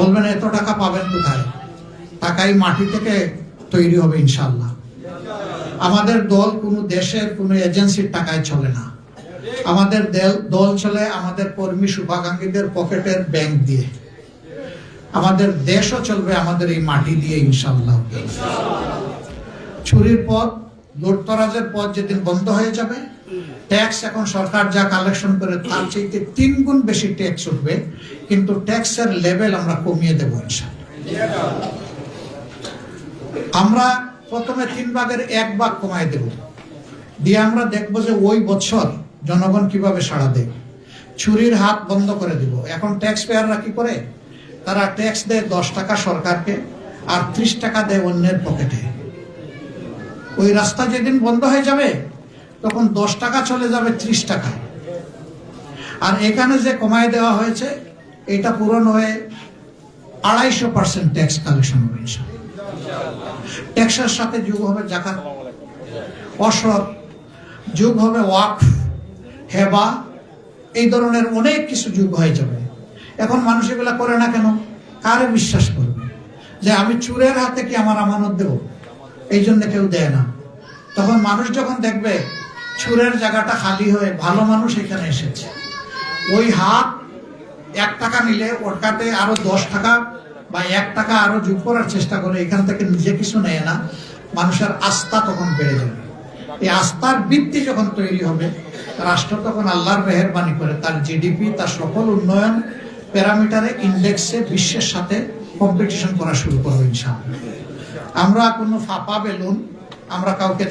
বলবেন, এত টাকা পাবেন কোথায়? টাকাই মাটি থেকে তৈরি হবে ইনশাল্লাহ আমাদের দল কোনো দেশের কোনো এজেন্সির টাকায় চলে না। আমাদের দেল- চলে আমাদের কর্মী শুভাকাঙ্ক্ষীদের পকেটের ব্যাংক দিয়ে। আমাদের দেশও চলবে আমাদের এই মাটি দিয়ে ইনশাল্লাহ ছুরির পথ, লুটতরাজের পথ যেদিন বন্ধ হয়ে যাবে ট্যাক্স এখন সরকার যা কালেকশন করে, তার চাইতে তিন গুণ বেশি ট্যাক্স উঠবে, কিন্তু ট্যাক্সের লেভেল আমরা কমিয়ে দেবো আমরা প্রথমে তিন ভাগের এক ভাগ কমায় দেব। দিয়ে আমরা দেখব যে ওই বছর জনগণ কীভাবে সাড়া দেয়। ছুরির হাত বন্ধ করে দিব। এখন ট্যাক্স পেয়াররা কি করে? তারা ট্যাক্স দেয় দশ টাকা সরকারকে আর ত্রিশ টাকা দেয় অন্যের পকেটে ওই রাস্তা যেদিন বন্ধ হয়ে যাবে তখন দশ টাকা চলে যাবে, ত্রিশ টাকা। আর এখানে যে কমায় দেওয়া হয়েছে, এটা পূরণ হয়ে আড়াইশো পার্সেন্ট ট্যাক্স কালেকশন ইনশাআল্লাহ। ট্যাক্সের সাথে যুগ হবে জাকাত অসর যুগ হবে ওয়াকফ, হেবা, এই ধরনের অনেক কিছু যুগ হয়ে যাবে। এখন মানুষ এগুলা করে না কেন? কারে বিশ্বাস করবে? যে আমি চুরের হাতে কি আমার আমানত দেব? এই জন্য কেউ দেয় না। তখন মানুষ যখন দেখবে চুরের জায়গাটা খালি হয়ে ভালো মানুষ এখানে এসেছে। ওই হাত এক টাকা নিলে ওটাতে আরও দশ টাকা বা এক টাকা আরও যোগ করার চেষ্টা করে, এখান থেকে নিজে কিছু নেয় না, মানুষের আস্থা তখন বেড়ে যাবে। এই আস্থার ভিত্তি যখন তৈরি হবে, রাষ্ট্র তখন আল্লাহর মেহরবানি করে, তার জিডিপি তার সকল উন্নয়ন প্যারামিটারে, ইন্ডেক্সে, বিশ্বের সাথে কম্পিটিশন করা শুরু করবে ইনশাআল্লাহ। আমরা কোনো ফাঁপা বেলুন, আমরা কাউকে